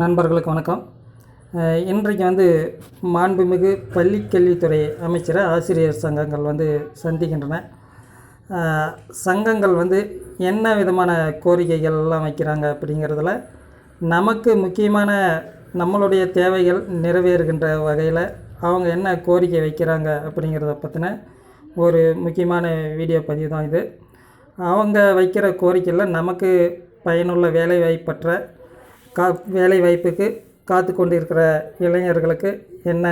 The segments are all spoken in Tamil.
நண்பர்களுக்கு வணக்கம். இன்றைக்கு வந்து மாண்புமிகு பள்ளிக்கல்வித்துறை அமைச்சரை ஆசிரியர் சங்கங்கள் வந்து சந்திக்கின்றன. சங்கங்கள் வந்து என்ன விதமான கோரிக்கைகள் எல்லாம் வைக்கிறாங்க அப்படிங்கிறதுல நமக்கு முக்கியமான நம்மளுடைய தேவைகள் நிறைவேறுகின்ற வகையில் அவங்க என்ன கோரிக்கை வைக்கிறாங்க அப்படிங்கிறத பற்றின ஒரு முக்கியமான வீடியோ பதிவு தான் இது. அவங்க வைக்கிற கோரிக்கையில் நமக்கு பயனுள்ள வேலை வாய்ப்பற்ற கா வேலை வாய்ப்புக்கு காத்து கொண்டு இருக்கிற இளைஞர்களுக்கு என்ன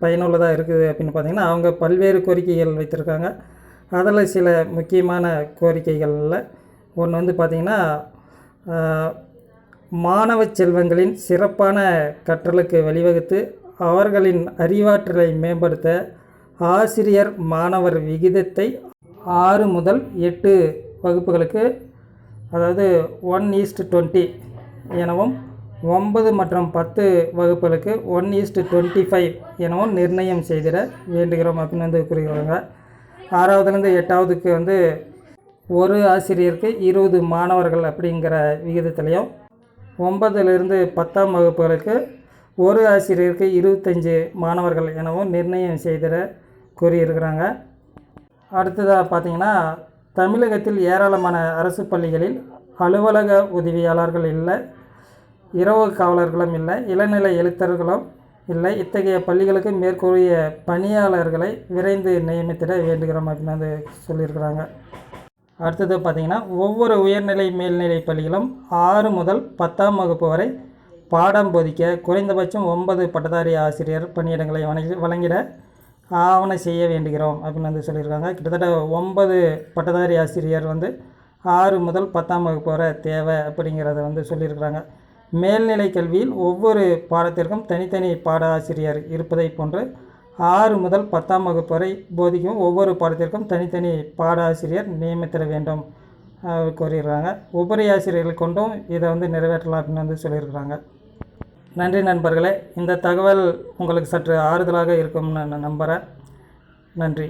பயனுள்ளதாக இருக்குது அப்படின்னு பார்த்தீங்கன்னா அவங்க பல்வேறு கோரிக்கைகள் வைத்திருக்காங்க. அதில் சில முக்கியமான கோரிக்கைகளில் ஒன்று வந்து பார்த்திங்கன்னா மாணவ செல்வங்களின் சிறப்பான கற்றலுக்கு வழிவகுத்து அவர்களின் அறிவாற்றலை மேம்படுத்த ஆசிரியர் மாணவர் விகிதத்தை ஆறு முதல் எட்டு வகுப்புகளுக்கு அதாவது ஒன் ஈஸ்ட் டுவெண்ட்டி எனவும் ஒன்பது மற்றும் பத்து வகுப்புகளுக்கு ஒன் ஈஸ்ட் டுவெண்ட்டி ஃபைவ் எனவும் நிர்ணயம் செய்திட வேண்டுகிறோம் அப்படின்னு வந்து கூறுகிறாங்க ஆறாவதுலேருந்து எட்டாவதுக்கு வந்து ஒரு ஆசிரியருக்கு இருபது மாணவர்கள் அப்படிங்கிற விகிதத்திலையும் ஒன்பதுலேருந்து பத்தாம் வகுப்புகளுக்கு ஒரு ஆசிரியருக்கு இருபத்தஞ்சு மாணவர்கள் எனவும் நிர்ணயம் செய்திட கூறியிருக்கிறாங்க. அடுத்ததாக பார்த்தீங்கன்னா தமிழகத்தில் ஏராளமான அரசு பள்ளிகளில் அலுவலக உதவியாளர்கள் இல்லை இரவு காவலர்களும் இல்லை இளநிலை எழுத்தர்களும் இல்லை. இத்தகைய பள்ளிகளுக்கு மேற்கூறிய பணியாளர்களை விரைந்து நியமித்திட வேண்டுகிறோம் அப்படின்னு வந்து சொல்லியிருக்கிறாங்க. அடுத்தது பார்த்திங்கன்னா ஒவ்வொரு உயர்நிலை மேல்நிலை பள்ளிகளும் ஆறு முதல் பத்தாம் வகுப்பு வரை பாடம் போதிக்க குறைந்தபட்சம் ஒன்பது பட்டதாரி ஆசிரியர் பணியிடங்களை வழங்கி வழங்கிட ஆவணம் செய்ய வேண்டுகிறோம் அப்படின்னு வந்து சொல்லியிருக்காங்க. கிட்டத்தட்ட ஒன்பது பட்டதாரி ஆசிரியர் வந்து ஆறு முதல் பத்தாம் வகுப்பு வரை தேவை அப்படிங்கிறத வந்து சொல்லியிருக்கிறாங்க. மேல்நிலை கல்வியில் ஒவ்வொரு பாடத்திற்கும் தனித்தனி பாட ஆசிரியர் இருப்பதை போன்று ஆறு முதல் பத்தாம் வகுப்பு வரை போதிக்கும் ஒவ்வொரு பாடத்திற்கும் தனித்தனி பாட ஆசிரியர் நியமித்திட வேண்டும் அஹ், உபரி ஆசிரியர்கள் கொண்டும் இதை வந்து நிறைவேற்றலாம் அப்படின்னு வந்து சொல்லியிருக்கிறாங்க. நன்றி நண்பர்களே இந்த தகவல் உங்களுக்கு சற்று ஆறுதலாக இருக்கும்னு நான் நம்புகிறேன் நன்றி.